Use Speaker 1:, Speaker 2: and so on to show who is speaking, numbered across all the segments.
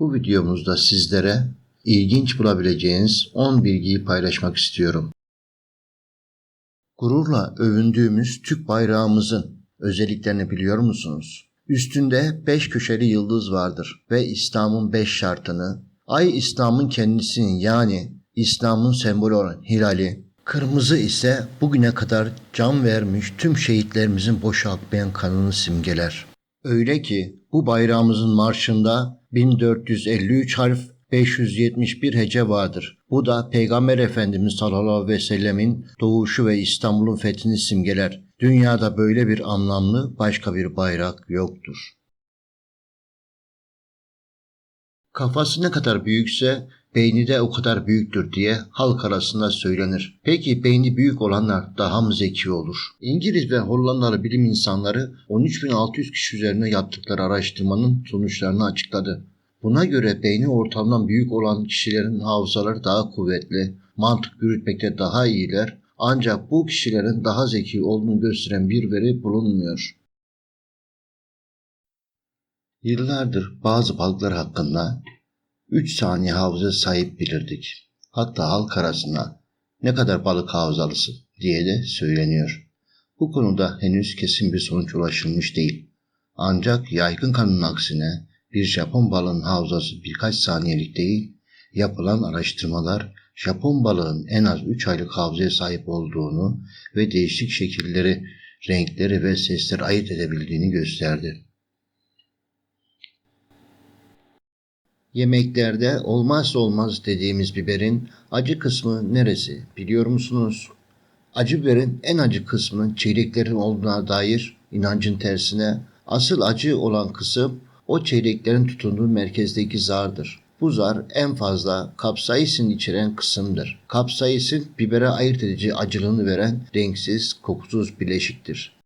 Speaker 1: Bu videomuzda sizlere ilginç bulabileceğiniz 10 bilgiyi paylaşmak istiyorum. Gururla övündüğümüz Türk bayrağımızın özelliklerini biliyor musunuz? Üstünde 5 köşeli yıldız vardır ve İslam'ın 5 şartını, ay İslam'ın kendisinin yani İslam'ın sembolü olan hilali, kırmızı ise bugüne kadar can vermiş tüm şehitlerimizin boşa akmayan kanını simgeler. Öyle ki bu bayrağımızın marşında 1453 harf 571 hece vardır. Bu da Peygamber Efendimiz sallallahu aleyhi ve sellemin doğuşu ve İstanbul'un fethini simgeler. Dünyada böyle bir anlamlı başka bir bayrak yoktur. Kafası ne kadar büyükse beyni de o kadar büyüktür diye halk arasında söylenir. Peki beyni büyük olanlar daha mı zeki olur? İngiliz ve Hollandalı bilim insanları 13.600 kişi üzerine yaptıkları araştırmanın sonuçlarını açıkladı. Buna göre beyni ortamdan büyük olan kişilerin hafızaları daha kuvvetli, mantık yürütmekte daha iyiler ancak bu kişilerin daha zeki olduğunu gösteren bir veri bulunmuyor. Yıllardır bazı balıklar hakkında 3 saniye hafıza sahip bilirdik. Hatta halk arasında ne kadar balık hafızalısı diye de söyleniyor. Bu konuda henüz kesin bir sonuç ulaşılmış değil. Ancak yaygın kanının aksine bir Japon balığının hafızası birkaç saniyelik değil, yapılan araştırmalar Japon balığın en az 3 aylık hafızaya sahip olduğunu ve değişik şekilleri, renkleri ve sesleri ayırt edebildiğini gösterdi. Yemeklerde olmazsa olmaz dediğimiz biberin acı kısmı neresi biliyor musunuz? Acı biberin en acı kısmının çeyreklerin olduğuna dair inancın tersine asıl acı olan kısım o çeyreklerin tutunduğu merkezdeki zardır. Bu zar en fazla kapsaisin içeren kısımdır. Kapsaisin bibere ayırt edici acılığını veren renksiz, kokusuz bileşiktir.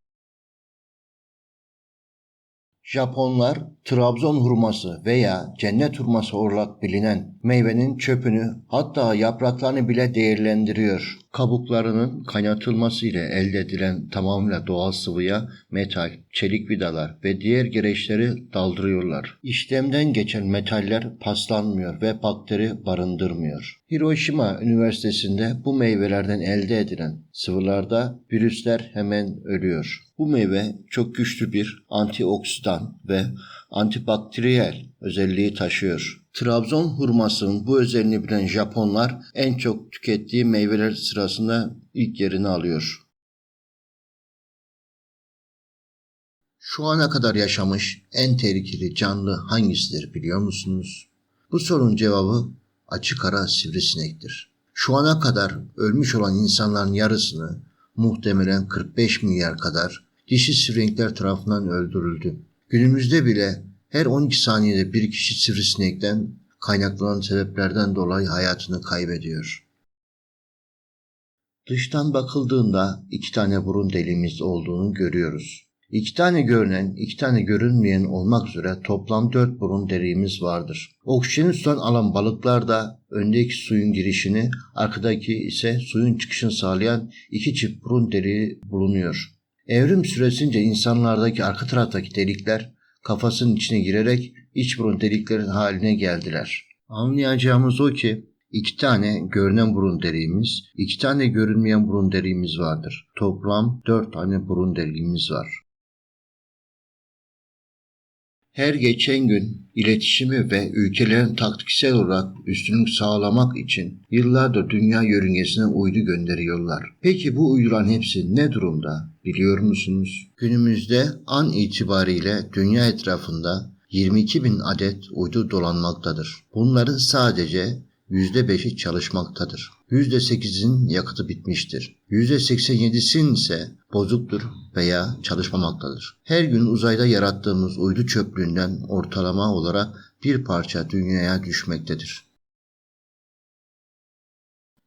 Speaker 1: Japonlar Trabzon hurması veya cennet hurması olarak bilinen meyvenin çöpünü hatta yapraklarını bile değerlendiriyor. Kabuklarının kaynatılması ile elde edilen tamamıyla doğal sıvıya metal, çelik vidalar ve diğer gereçleri daldırıyorlar. İşlemden geçen metaller paslanmıyor ve bakteri barındırmıyor. Hiroşima Üniversitesi'nde bu meyvelerden elde edilen sıvılarda virüsler hemen ölüyor. Bu meyve çok güçlü bir antioksidan ve antibakteriyel özelliği taşıyor. Trabzon hurmasının bu özelliğini bilen Japonlar en çok tükettiği meyveler sırasında ilk yerini alıyor. Şu ana kadar yaşamış en tehlikeli canlı hangisidir biliyor musunuz? Bu sorunun cevabı açık ara sivrisinektir. Şu ana kadar ölmüş olan insanların yarısını muhtemelen 45 milyar kadar dişi sivrisinekler tarafından öldürüldü. Günümüzde bile her 12 saniyede bir kişi sivrisinekten kaynaklanan sebeplerden dolayı hayatını kaybediyor. Dıştan bakıldığında iki tane burun deliğimiz olduğunu görüyoruz. İki tane görünen, iki tane görünmeyen olmak üzere toplam dört burun deliğimiz vardır. Oksijeni tutan alan balıklarda öndeki suyun girişini, arkadaki ise suyun çıkışını sağlayan iki çift burun deliği bulunuyor. Evrim süresince insanlardaki arka taraftaki delikler kafasının içine girerek iç burun deliklerin haline geldiler. Anlayacağımız o ki iki tane görünen burun deliğimiz, iki tane görünmeyen burun deliğimiz vardır. Toplam dört tane burun deliğimiz var. Her geçen gün iletişimi ve ülkelerin taktiksel olarak üstünlük sağlamak için yıllardır dünya yörüngesine uydu gönderiyorlar. Peki bu uyduların hepsi ne durumda biliyor musunuz? Günümüzde an itibariyle dünya etrafında 22 bin adet uydu dolanmaktadır. Bunların sadece %5'i çalışmaktadır. %8'in yakıtı bitmiştir. %87'sin ise bozuktur veya çalışmamaktadır. Her gün uzayda yarattığımız uydu çöplüğünden ortalama olarak bir parça dünyaya düşmektedir.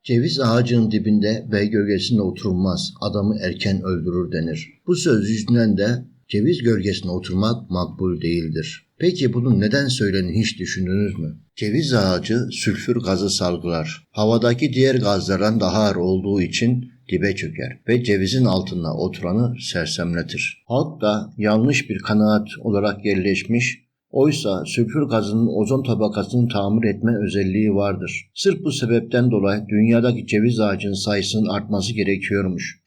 Speaker 1: Ceviz ağacının dibinde ve gölgesinde oturulmaz, adamı erken öldürür denir. Bu söz yüzünden de ceviz gölgesine oturmak makbul değildir. Peki bunun neden söylendiğini hiç düşündünüz mü? Ceviz ağacı sülfür gazı salgılar. Havadaki diğer gazlardan daha ağır olduğu için dibe çöker ve cevizin altında oturanı sersemletir. Halk da yanlış bir kanaat olarak yerleşmiş, Oysa sülfür gazının ozon tabakasını tamir etme özelliği vardır. Sırf bu sebepten dolayı dünyadaki ceviz ağacının sayısının artması gerekiyormuş.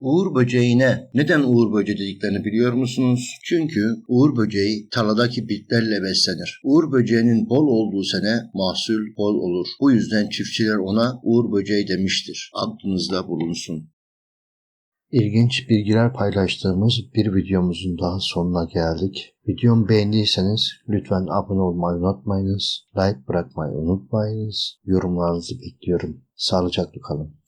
Speaker 1: Uğur böceğine neden uğur böceği dediklerini biliyor musunuz? Çünkü uğur böceği tarladaki bitlerle beslenir. Uğur böceğinin bol olduğu sene mahsul bol olur. Bu yüzden çiftçiler ona uğur böceği demiştir. Aklınızda bulunsun. İlginç bilgiler paylaştığımız bir videomuzun daha sonuna geldik. Videomu beğendiyseniz lütfen abone olmayı unutmayınız. Like bırakmayı unutmayınız. Yorumlarınızı bekliyorum. Sağlıcakla kalın.